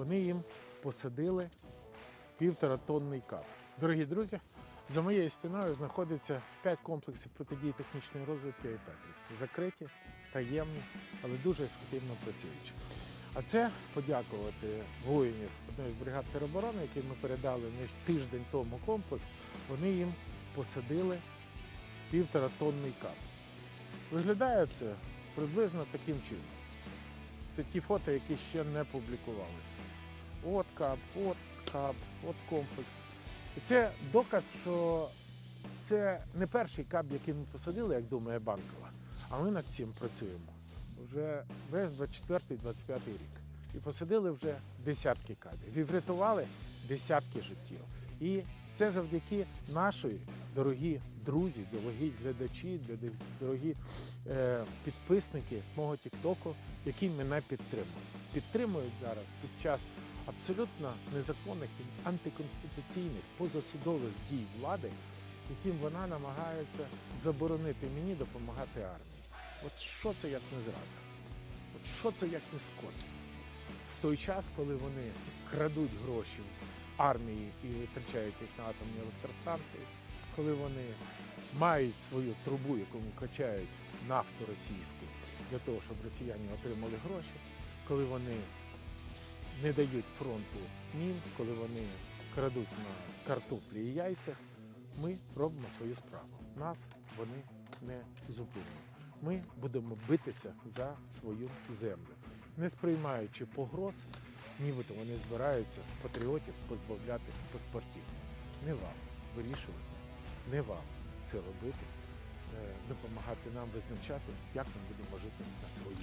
вони їм посадили півторатонний кап. Дорогі друзі, за моєю спиною знаходиться 5 комплексів протидії технічної розвитки Айпетрі. Закриті, таємні, але дуже ефективно працюючі. А це подякувати воїнів одної з бригад тероборони, яким ми передали тиждень тому комплекс. Вони їм посадили півторатонний кап. Виглядає це приблизно таким чином. Це ті фото, які ще не публікувалися. От кап, от кап, от комплекс. І це доказ, що це не перший кап, який ми посадили, як думає Банкова, а ми над цим працюємо вже весь 24-25 рік. І посадили вже десятки кабів. І врятували десятки життів. І це завдяки нашої дорогі друзі, дорогі глядачі, дорогі е, підписники мого Тіктоку, які мене підтримують. Підтримують зараз під час абсолютно незаконних і антиконституційних позасудових дій влади, яким вона намагається заборонити мені допомагати армії. От що це як не зрада? От що це як не скотство? В той час, коли вони крадуть гроші армії і витрачають їх на атомні електростанції, коли вони мають свою трубу, якому качають нафту російську для того, щоб росіяни отримали гроші, коли вони не дають фронту мін, коли вони крадуть на картоплі і яйцях, ми робимо свою справу. Нас вони не зупинять. Ми будемо битися за свою землю, не сприймаючи погроз, нібито вони збираються патріотів позбавляти паспортів. Не вам вирішувати, не вам це робити, е, допомагати нам визначати, як ми будемо жити на своїй.